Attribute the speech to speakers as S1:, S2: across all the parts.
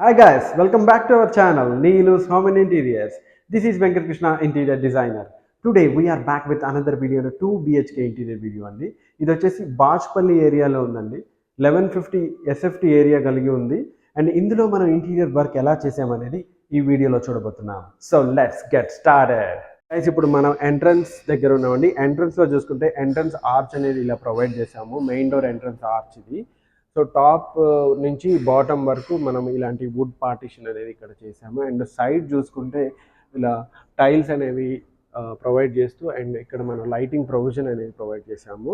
S1: Hi guys welcome back to our channel Neelu's Home and Interiors. This is Venkat Krishna Interior Designer. Today back with another video to video, 2 BHK interior video అండి. ఇది వచ్చేసి బాజ్పల్లి ఏరియాలో ఉందండి. Eleven fifty SFT area కలిగి ఉంది. And ఇందులో మనం interior work ఎలా చేసామనేది ఈ వీడియోలో చూడబోతున్నాం. So let's get started guys ఇప్పుడు మనం ఎంట్రన్స్ దగ్గర ఉన్నామండి. ఎంట్రన్స్లో చూసుకుంటే ఎంట్రన్స్ ఆర్చ్ అనేది ఇలా ప్రొవైడ్ చేసాము మెయిన్ డోర్ ఎంట్రన్స్ ఆర్చ్ ఇది. సో టాప్ నుంచి బాటమ్ వరకు మనం ఇలాంటి వుడ్ పార్టిషన్ అనేది ఇక్కడ చేసాము. అండ్ సైడ్ చూసుకుంటే ఇలా టైల్స్ అనేవి ప్రొవైడ్ చేస్తూ అండ్ ఇక్కడ మనం లైటింగ్ ప్రొవిజన్ అనేది ప్రొవైడ్ చేసాము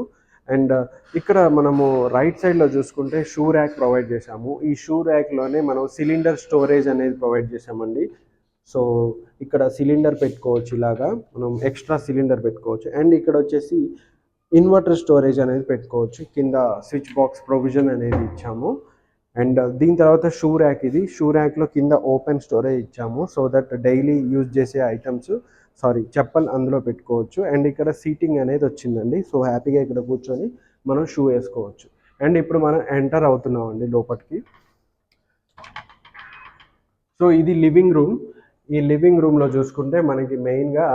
S1: అండ్ ఇక్కడ మనము రైట్ సైడ్లో చూసుకుంటే షూ ర్యాక్ ప్రొవైడ్ చేసాము ఈ షూ ర్యాక్లోనే మనం సిలిండర్ స్టోరేజ్ అనేది ప్రొవైడ్ చేసామండి సో ఇక్కడ సిలిండర్ పెట్టుకోవచ్చు ఇలాగా. మనం ఎక్స్ట్రా సిలిండర్ పెట్టుకోవచ్చు. అండ్ ఇక్కడ వచ్చేసి ఇన్వర్టర్ స్టోరేజ్ అనేది పెట్టుకోవచ్చు. కింద స్విచ్ బాక్స్ ప్రొవిజన్ అనేది ఇచ్చాము. అండ్ దీని తర్వాత షూ ర్యాక్ ఇది. షూ ర్యాక్లో కింద ఓపెన్ స్టోరేజ్ ఇచ్చాము. సో దట్ డైలీ యూజ్ చేసే ఐటమ్స్ సారీ చెప్పల్ అందులో పెట్టుకోవచ్చు. అండ్ ఇక్కడ సీటింగ్ అనేది వచ్చిందండి. సో హ్యాపీగా ఇక్కడ కూర్చొని మనం షూ వేసుకోవచ్చు. అండ్ ఇప్పుడు మనం ఎంటర్ అవుతున్నాం అండి లోపలికి సో ఇది లివింగ్ రూమ్. ఈ లివింగ్ రూమ్లో చూసుకుంటే మనకి మెయిన్గా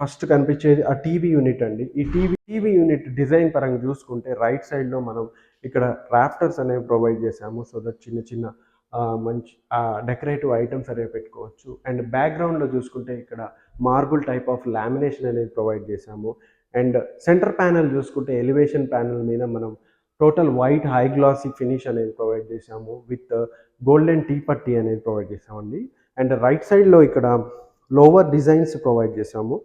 S1: ఫస్ట్ కనిపించేది ఆ టీవీ యూనిట్ అండి. ఈ టీవీ టీవీ యూనిట్ డిజైన్ పరంగా చూసుకుంటే రైట్ సైడ్లో మనం ఇక్కడ రాఫ్టర్స్ అనేవి ప్రొవైడ్ చేసాము సో దట్ చిన్న చిన్న మంచి డెకరేటివ్ ఐటమ్స్ అనేవి పెట్టుకోవచ్చు. అండ్ బ్యాక్గ్రౌండ్లో చూసుకుంటే ఇక్కడ మార్బుల్ టైప్ ఆఫ్ లామినేషన్ అనేది ప్రొవైడ్ చేసాము అండ్ సెంటర్ ప్యానల్ చూసుకుంటే ఎలివేషన్ ప్యానల్ మీద మనం total white high glossy finish అనేది ప్రొవైడ్ చేసాము విత్ గోల్డెన్ టీ పట్టి అనేది ప్రొవైడ్ చేసామండి అండ్ రైట్ సైడ్లో ఇక్కడ లోవర్ డిజైన్స్ ప్రొవైడ్ చేసాము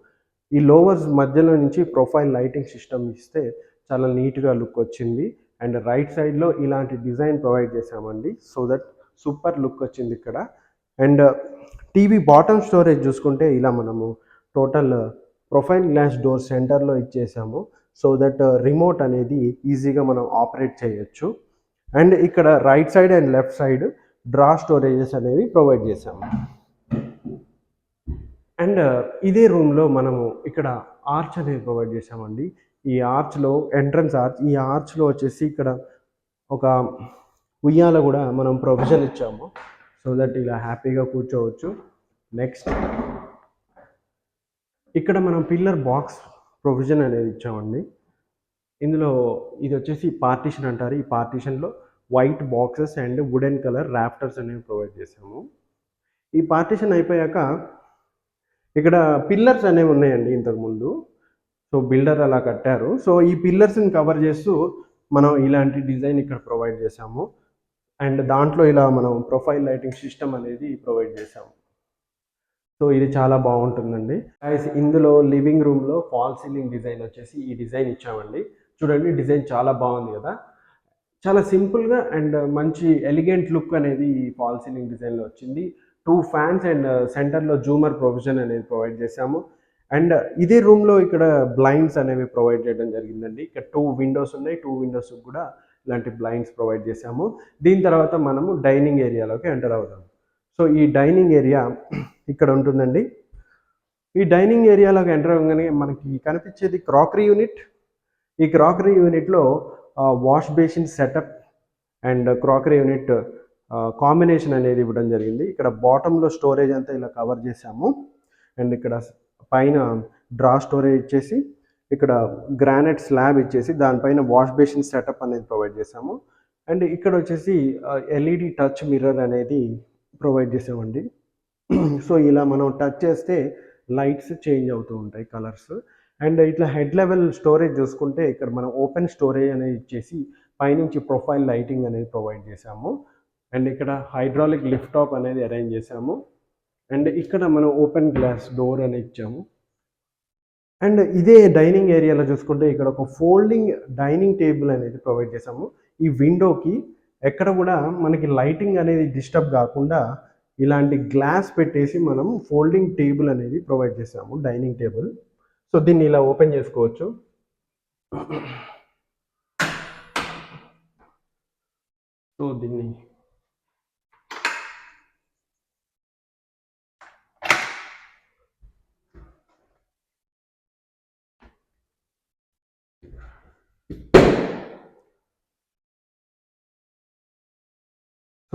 S1: ఈ లోవర్స్ మధ్యలో నుంచి ప్రొఫైల్ లైటింగ్ సిస్టమ్ ఇస్తే చాలా నీట్గా లుక్ వచ్చింది. అండ్ రైట్ సైడ్లో ఇలాంటి డిజైన్ ప్రొవైడ్ చేసామండి సో దట్ సూపర్ లుక్ వచ్చింది ఇక్కడ. అండ్ టీవీ బాటమ్ స్టోరేజ్ చూసుకుంటే ఇలా మనము టోటల్ ప్రొఫైల్ గ్లాస్ డోర్ సెంటర్లో ఇచ్చేసాము. సో దట్ రిమోట్ అనేది ఈజీగా మనం ఆపరేట్ చేయొచ్చు. అండ్ ఇక్కడ right side and left side draw storages అనేవి ప్రొవైడ్ చేసాము అండ్ ఇదే రూమ్లో మనము ఇక్కడ ఆర్చ్ అనేది ప్రొవైడ్ చేసామండి ఈ ఆర్చ్లో ఎంట్రన్స్ ఆర్చ్ ఈ ఆర్చ్లో వచ్చేసి ఇక్కడ ఒక ఉయ్యాల కూడా మనం ప్రొవిజన్ ఇచ్చాము. సో దట్ ఇలా హ్యాపీగా కూర్చోవచ్చు. నెక్స్ట్ ఇక్కడ మనం పిల్లర్ బాక్స్ ప్రొవిజన్ అనేది ఇచ్చామండి. ఇందులో ఇది వచ్చేసి పార్టీషన్ అంటారు. ఈ పార్టీషన్లో white boxes and wooden colour rafters అనేవి ప్రొవైడ్ చేసాము ఈ పార్టీషన్ అయిపోయాక ఇక్కడ పిల్లర్స్ అనేవి ఉన్నాయండి ఇంతకుముందు సో బిల్డర్ అలా కట్టారు. సో ఈ పిల్లర్స్ని కవర్ చేస్తూ మనం ఇలాంటి డిజైన్ ఇక్కడ ప్రొవైడ్ చేసాము అండ్ దాంట్లో ఇలా మనం ప్రొఫైల్ లైటింగ్ సిస్టమ్ అనేది ప్రొవైడ్ చేసాము సో ఇది చాలా బాగుంటుందండి. Guys, ఇందులో లివింగ్ రూమ్లో ఫాల్ సీలింగ్ డిజైన్ వచ్చేసి ఈ డిజైన్ ఇచ్చామండి. చూడండి డిజైన్ చాలా బాగుంది కదా. చాలా సింపుల్గా అండ్ మంచి ఎలిగెంట్ లుక్ అనేది ఈ ఫాల్ సీలింగ్ డిజైన్లో వచ్చింది. టూ ఫ్యాన్స్ అండ్ uh, సెంటర్లో జూమర్ ప్రొవిజన్ అనేది ప్రొవైడ్ చేశాము. అండ్ ఇదే రూమ్లో ఇక్కడ బ్లైండ్స్ అనేవి ప్రొవైడ్ చేయడం జరిగిందండి. ఇక్కడ టూ విండోస్ ఉన్నాయి. టూ విండోస్ కూడా ఇలాంటి బ్లైండ్స్ ప్రొవైడ్ చేశాము. దీని తర్వాత మనము డైనింగ్ ఏరియాలోకి ఎంటర్ అవుదాం. సో ఈ డైనింగ్ ఏరియా ఇక్కడ ఉంటుందండి. ఈ డైనింగ్ ఏరియాలోకి ఎంటర్ అవ్వగానే మనకి కనిపించేది క్రాకరీ యూనిట్. ఈ క్రాకరీ యూనిట్లో uh, wash basin setup and crockery unit combination అనేది ఇవ్వడం జరిగింది. ఇక్కడ బాటంలో స్టోరేజ్ అంతా ఇలా కవర్ చేసాము అండ్ ఇక్కడ పైన డ్రా స్టోరేజ్ ఇచ్చేసి ఇక్కడ గ్రానైట్ స్లాబ్ ఇచ్చేసి దానిపైన వాష్ బేసిన్ సెటప్ అనేది ప్రొవైడ్ చేసాము అండ్ ఇక్కడ వచ్చేసి ఎల్ఈడి టచ్ మిర్రర్ అనేది ప్రొవైడ్ చేసామండి సో ఇలా మనం టచ్ చేస్తే లైట్స్ చేంజ్ అవుతూ ఉంటాయి కలర్స్ అండ్ ఇట్లా హెడ్ లెవెల్ స్టోరేజ్ చూసుకుంటే ఇక్కడ మనం ఓపెన్ స్టోరేజ్ అనేది ఇచ్చేసి పైనుంచి ప్రొఫైల్ లైటింగ్ అనేది ప్రొవైడ్ చేసాము అండ్ ఇక్కడ హైడ్రాలిక్ లిఫ్ట్ టాప్ అనేది అరేంజ్ చేసాము అండ్ ఇక్కడ మనం ఓపెన్ గ్లాస్ డోర్ అని ఇచ్చాము. అండ్ ఇదే డైనింగ్ ఏరియాలో చూసుకుంటే ఇక్కడ ఒక ఫోల్డింగ్ డైనింగ్ టేబుల్ అనేది ప్రొవైడ్ చేసాము ఈ విండోకి ఎక్కడ కూడా మనకి లైటింగ్ అనేది డిస్టర్బ్ కాకుండా ఇలాంటి గ్లాస్ పెట్టేసి మనం ఫోల్డింగ్ టేబుల్ అనేది ప్రొవైడ్ చేసాము డైనింగ్ టేబుల్. సో దీన్ని ఇలా ఓపెన్ చేసుకోవచ్చు. సో దీన్ని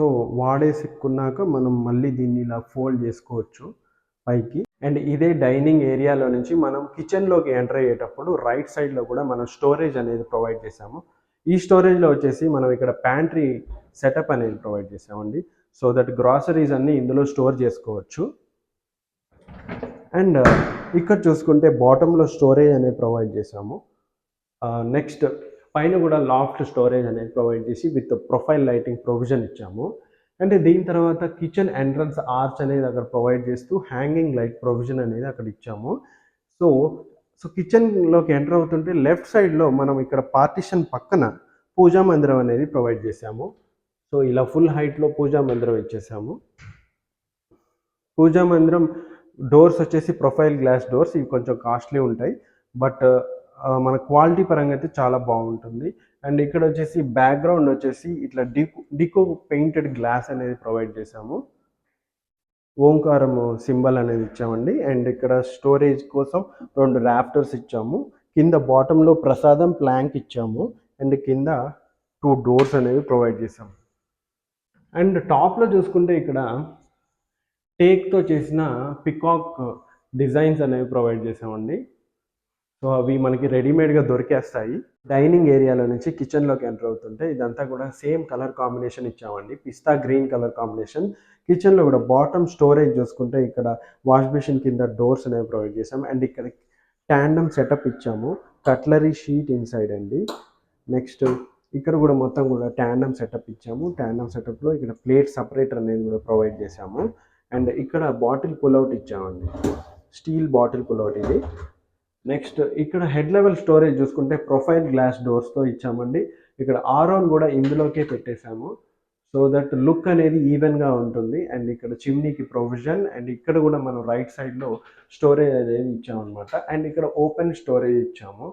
S1: సో వాడేసుకున్నాక మనం మళ్ళీ దీన్ని ఇలా ఫోల్డ్ చేసుకోవచ్చు పైకి. అండ్ ఇదే డైనింగ్ ఏరియాలో నుంచి మనం కిచెన్లోకి ఎంటర్ అయ్యేటప్పుడు రైట్ సైడ్లో కూడా మనం స్టోరేజ్ అనేది ప్రొవైడ్ చేసాము ఈ స్టోరేజ్లో వచ్చేసి మనం ఇక్కడ ప్యాంట్రీ సెటప్ అనేది ప్రొవైడ్ చేసామండి సో దట్ గ్రాసరీస్ అన్నీ ఇందులో స్టోర్ చేసుకోవచ్చు. అండ్ ఇక్కడ చూసుకుంటే బాటంలో స్టోరేజ్ అనేది ప్రొవైడ్ చేసాము నెక్స్ట్ పైన కూడా లాఫ్ట్ స్టోరేజ్ అనేది ప్రొవైడ్ చేసి విత్ ప్రొఫైల్ లైటింగ్ ప్రొవిజన్ ఇచ్చాము. అంటే దీని తర్వాత కిచెన్ ఎంట్రన్స్ ఆర్చ్ అనేది అక్కడ ప్రొవైడ్ చేస్తూ హ్యాంగింగ్ లైట్ ప్రొవిజన్ అనేది అక్కడ ఇచ్చాము. సో సో కిచెన్లోకి ఎంటర్ అవుతుంటే లెఫ్ట్ సైడ్లో మనం ఇక్కడ పార్టిషన్ పక్కన పూజా మందిరం అనేది ప్రొవైడ్ చేసాము సో ఇలా ఫుల్ హైట్లో పూజా మందిరం ఇచ్చేసాము. పూజా మందిరం డోర్స్ వచ్చేసి ప్రొఫైల్ గ్లాస్ డోర్స్ ఇవి కొంచెం కాస్ట్లీ ఉంటాయి. బట్ మన క్వాలిటీ పరంగా అయితే చాలా బాగుంటుంది. అండ్ ఇక్కడ వచ్చేసి బ్యాక్గ్రౌండ్ వచ్చేసి ఇట్లా డికో డికో పెయింటెడ్ గ్లాస్ అనేది ప్రొవైడ్ చేసాము ఓంకారం సింబల్ అనేది ఇచ్చామండి. అండ్ ఇక్కడ స్టోరేజ్ కోసం రెండు ర్యాప్టర్స్ ఇచ్చాము. కింద బాటంలో ప్రసాదం ప్లాంక్ ఇచ్చాము. అండ్ కింద టూ డోర్స్ అనేవి ప్రొవైడ్ చేసాము అండ్ టాప్లో చూసుకుంటే ఇక్కడ టేక్తో చేసిన పికాక్ డిజైన్స్ అనేవి ప్రొవైడ్ చేసామండి సో అవి మనకి రెడీమేడ్గా దొరికేస్తాయి. డైనింగ్ ఏరియాలో నుంచి కిచెన్లోకి ఎంటర్ అవుతుంటే ఇదంతా కూడా సేమ్ కలర్ కాంబినేషన్ ఇచ్చామండి. Pista green colour combination. కిచెన్లో కూడా బాటమ్ స్టోరేజ్ చూసుకుంటే ఇక్కడ వాష్ బేసిన్ కింద డోర్స్ అనేవి ప్రొవైడ్ చేసాం అండ్ ఇక్కడ ట్యాండమ్ సెటప్ ఇచ్చాము. కట్లరీ షీట్ ఇన్సైడ్ అండి. నెక్స్ట్ ఇక్కడ కూడా మొత్తం కూడా ట్యాండమ్ సెటప్ ఇచ్చాము. ట్యాండమ్ సెటప్లో ఇక్కడ ప్లేట్ సపరేటర్ అనేది కూడా ప్రొవైడ్ చేసాము అండ్ ఇక్కడ బాటిల్ పుల్అవుట్ ఇచ్చామండి. స్టీల్ బాటిల్ పుల్అవుట్ ఇది. నెక్స్ట్ ఇక్కడ హెడ్ లెవెల్ స్టోరేజ్ చూసుకుంటే ప్రొఫైల్ గ్లాస్ డోర్స్తో ఇచ్చామండి. ఇక్కడ ఆరోన్ కూడా ఇందులోకే పెట్టేశాము. సో దట్ లుక్ అనేది ఈవెన్గా ఉంటుంది. అండ్ ఇక్కడ చిమ్నీకి ప్రొవిజన్. అండ్ ఇక్కడ కూడా మనం రైట్ సైడ్లో స్టోరేజ్ అనేది ఇచ్చామన్నమాట. అండ్ ఇక్కడ ఓపెన్ స్టోరేజ్ ఇచ్చాము.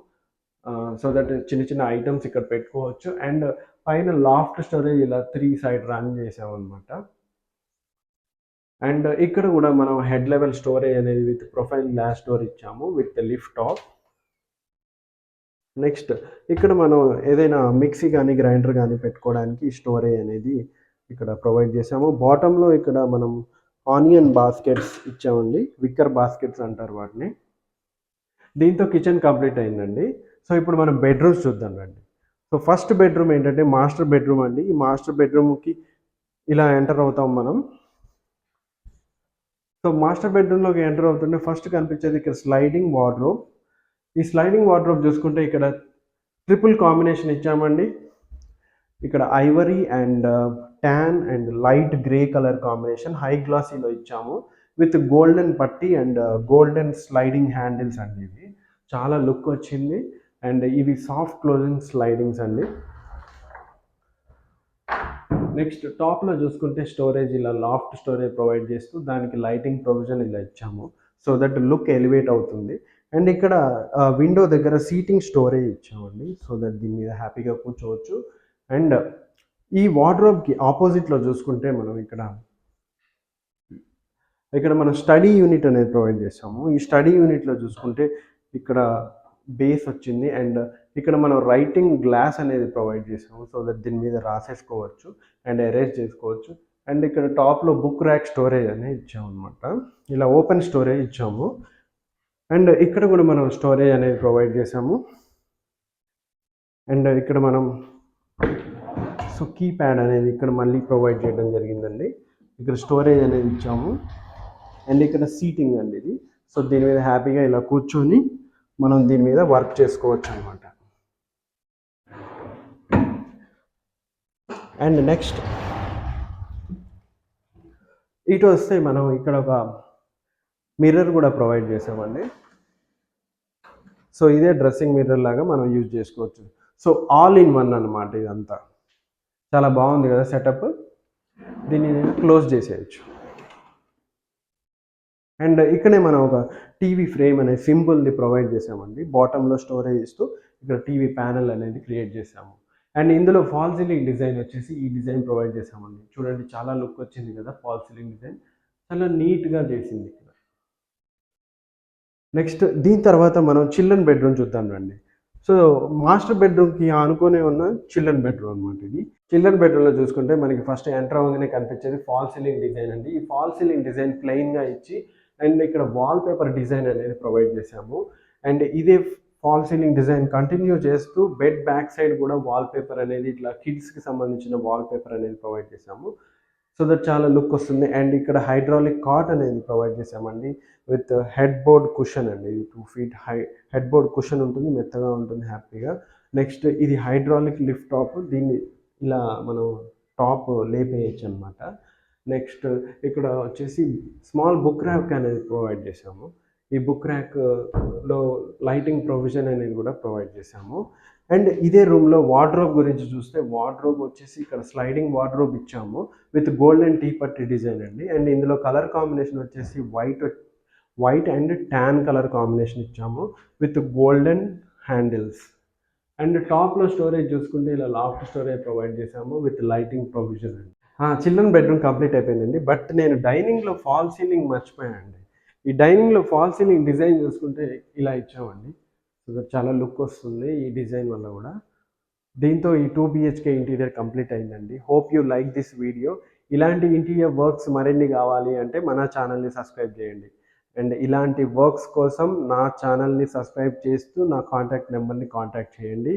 S1: సో దట్ చిన్న చిన్న ఐటమ్స్ ఇక్కడ పెట్టుకోవచ్చు. అండ్ పైన లాఫ్ట్ స్టోరేజ్ ఇలా త్రీ సైడ్ రన్ చేసామన్నమాట. అండ్ ఇక్కడ కూడా మనం హెడ్ లెవెల్ స్టోరేజ్ అనేది విత్ ప్రొఫైల్ గ్లాస్ డోర్ ఇచ్చాము విత్ లిఫ్ట్ ఆఫ్ నెక్స్ట్ ఇక్కడ మనం ఏదైనా మిక్సీ కానీ గ్రైండర్ కానీ పెట్టుకోవడానికి స్టోరేజ్ అనేది ఇక్కడ ప్రొవైడ్ చేసాము బాటంలో ఇక్కడ మనం ఆనియన్ బాస్కెట్స్ ఇచ్చామండి. విక్కర్ బాస్కెట్స్ అంటారు వాటిని. దీంతో కిచెన్ కంప్లీట్ అయిందండి. సో ఇప్పుడు మనం బెడ్రూమ్స్ చూద్దాం రండి. సో ఫస్ట్ బెడ్రూమ్ ఏంటంటే మాస్టర్ బెడ్రూమ్ అండి. ఈ మాస్టర్ బెడ్రూమ్కి ఇలా ఎంటర్ అవుతాం మనం. సో మాస్టర్ బెడ్రూమ్లోకి ఎంటర్ అవుతుంటే ఫస్ట్ కనిపించేది ఇక్కడ స్లైడింగ్ వార్డ్రోబ్. ఈ స్లైడింగ్ వార్డ్రోబ్ చూసుకుంటే ఇక్కడ ట్రిపుల్ కాంబినేషన్ ఇచ్చామండి. ఇక్కడ ivory and tan and light grey colour combination high గ్లాసీలో ఇచ్చాము. విత్ గోల్డెన్ పట్టి అండ్ గోల్డెన్ స్లైడింగ్ హ్యాండిల్స్ అండి ఇవి. చాలా లుక్ వచ్చింది. అండ్ ఇవి సాఫ్ట్ క్లోజింగ్ స్లైడింగ్స్ అండి. నెక్స్ట్ టాప్లో చూసుకుంటే స్టోరేజ్ ఇలా లాఫ్ట్ స్టోరేజ్ ప్రొవైడ్ చేస్తూ దానికి లైటింగ్ ప్రొవిజన్ ఇలా ఇచ్చాము. సో దట్ లుక్ ఎలివేట్ అవుతుంది. అండ్ ఇక్కడ విండో దగ్గర సీటింగ్ స్టోరేజ్ ఇచ్చామండి. సో దట్ దీని మీద హ్యాపీగా కూర్చోవచ్చు. అండ్ ఈ వార్డ్రోబ్కి ఆపోజిట్లో చూసుకుంటే మనం ఇక్కడ ఇక్కడ మనం స్టడీ యూనిట్ అనేది ప్రొవైడ్ చేసాము ఈ స్టడీ యూనిట్లో చూసుకుంటే ఇక్కడ బేస్ వచ్చింది. అండ్ ఇక్కడ మనం రైటింగ్ గ్లాస్ అనేది ప్రొవైడ్ చేసాము. సో దట్ దీని మీద రాసేసుకోవచ్చు అండ్ ఎరేజ్ చేసుకోవచ్చు. అండ్ ఇక్కడ టాప్లో బుక్ ర్యాక్ స్టోరేజ్ అనేది ఇచ్చాము అనమాట ఇలా ఓపెన్ స్టోరేజ్ ఇచ్చాము. అండ్ ఇక్కడ కూడా మనం స్టోరేజ్ అనేది ప్రొవైడ్ చేసాము. అండ్ ఇక్కడ మనం సో కీ ప్యాడ్ అనేది ఇక్కడ మళ్ళీ ప్రొవైడ్ చేయడం జరిగిందండి. ఇక్కడ స్టోరేజ్ అనేది ఇచ్చాము. అండ్ ఇక్కడ సీటింగ్ అండి ఇది. సో దీని మీద హ్యాపీగా ఇలా కూర్చొని మనం దీని మీద వర్క్ చేసుకోవచ్చు అనమాట అండ్ నెక్స్ట్ ఇటు వస్తే మనం ఇక్కడ ఒక మిర్రర్ కూడా ప్రొవైడ్ చేసామండి. సో ఇదే డ్రెస్సింగ్ మిర్రర్ లాగా మనం యూజ్ చేసుకోవచ్చు. సో ఆల్ ఇన్ వన్ అనమాట ఇదంతా. చాలా బాగుంది కదా సెటప్. దీన్ని నేను క్లోజ్ చేసేయచ్చు. అండ్ ఇక్కడే మనం ఒక టీవీ ఫ్రేమ్ అనే సింపుల్ది ప్రొవైడ్ చేసామండి. బాటంలో స్టోరేజ్ ఇస్తూ ఇక్కడ టీవీ ప్యానెల్ అనేది క్రియేట్ చేసాము. అండ్ ఇందులో ఫాల్ సీలింగ్ డిజైన్ వచ్చేసి ఈ డిజైన్ ప్రొవైడ్ చేసామండి చూడండి చాలా లుక్ వచ్చింది కదా ఫాల్ సీలింగ్ డిజైన్. చాలా నీట్గా చేసింది ఇక్కడ. నెక్స్ట్ దీని తర్వాత మనం చిల్డ్రన్ బెడ్రూమ్ చూద్దాం రండి. సో మాస్టర్ బెడ్రూమ్కి ఆనుకునే ఉన్న చిల్డ్రన్ బెడ్రూమ్ అనమాట ఇది. చిల్డ్రన్ బెడ్రూమ్లో చూసుకుంటే మనకి ఫస్ట్ ఎంటర్ అవ్వగానే కనిపించేది ఫాల్ సీలింగ్ డిజైన్ అండి. ఈ ఫాల్ సీలింగ్ డిజైన్ ప్లెయిన్గా ఇచ్చి అండ్ ఇక్కడ వాల్ పేపర్ డిజైన్ అనేది ప్రొవైడ్ చేశాము. అండ్ ఇదే ఫాల్ సీలింగ్ డిజైన్ కంటిన్యూ చేస్తూ బెడ్ బ్యాక్ సైడ్ కూడా వాల్ పేపర్ అనేది ఇట్లా కిడ్స్కి సంబంధించిన వాల్ పేపర్ అనేది ప్రొవైడ్ చేశాము. సో దట్ చాలా లుక్ వస్తుంది. అండ్ ఇక్కడ హైడ్రాలిక్ కాట్ అనేది ప్రొవైడ్ చేసామండి విత్ హెడ్ బోర్డ్ కుషన్ అండి. Two feet high headboard cushion ఉంటుంది మెత్తగా ఉంటుంది హ్యాపీగా. నెక్స్ట్ ఇది హైడ్రాలిక్ లిఫ్ట్ టాప్. దీన్ని ఇలా మనం టాప్ లేపేయచ్చు అనమాట నెక్స్ట్ ఇక్కడ వచ్చేసి స్మాల్ బుక్ ర్యాక్ అనేది ప్రొవైడ్ చేసాము ఈ బుక్ ర్యాక్లో లైటింగ్ ప్రొవిజన్ అనేది కూడా ప్రొవైడ్ చేసాము అండ్ ఇదే రూమ్లో వార్డ్రోబ్ గురించి చూస్తే వార్డ్రోబ్ వచ్చేసి ఇక్కడ స్లైడింగ్ వార్డ్రోబ్ ఇచ్చాము విత్ గోల్డెన్ టీ పట్టి డిజైన్ అండి. అండ్ ఇందులో కలర్ కాంబినేషన్ వచ్చేసి white white and tan colour combination ఇచ్చాము విత్ గోల్డెన్ హ్యాండిల్స్ అండ్ టాప్లో స్టోరేజ్ చూసుకుంటే ఇలా లాఫ్ట్ స్టోరేజ్ ప్రొవైడ్ చేసాము విత్ లైటింగ్ ప్రొవిజన్ అండి. చిల్డ్రన్ బెడ్రూమ్ కంప్లీట్ అయిపోయిందండి. బట్ నేను డైనింగ్లో ఫాల్ సీలింగ్ మర్చిపోయాను అండి ఈ డైనింగ్లో ఫాల్ సీలింగ్ డిజైన్ చూసుకుంటే ఇలా ఇచ్చామండి. సో చాలా లుక్ వస్తుంది ఈ డిజైన్ వల్ల కూడా. దీంతో ఈ టూ బిహెచ్కే ఇంటీరియర్ కంప్లీట్ అయిందండి. Hope you like this video ఇలాంటి ఇంటీరియర్ వర్క్స్ మరిన్ని కావాలి అంటే మన ఛానల్ని సబ్స్క్రైబ్ చేయండి. అండ్ ఇలాంటి వర్క్స్ కోసం నా ఛానల్ని సబ్స్క్రైబ్ చేస్తూ నా కాంటాక్ట్ నెంబర్ని కాంటాక్ట్ చేయండి.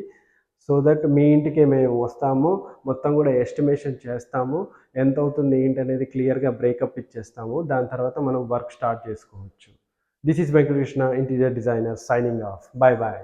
S1: సో దట్ మీ ఇంటికి మేము వస్తాము. మొత్తం కూడా ఎస్టిమేషన్ చేస్తాము. ఎంత అవుతుంది ఏంటి అనేది క్లియర్గా బ్రేకప్ ఇచ్చేస్తాము. దాని తర్వాత మనం వర్క్ స్టార్ట్ చేసుకోవచ్చు. This is Venkatakrishna interior designer signing off. Bye bye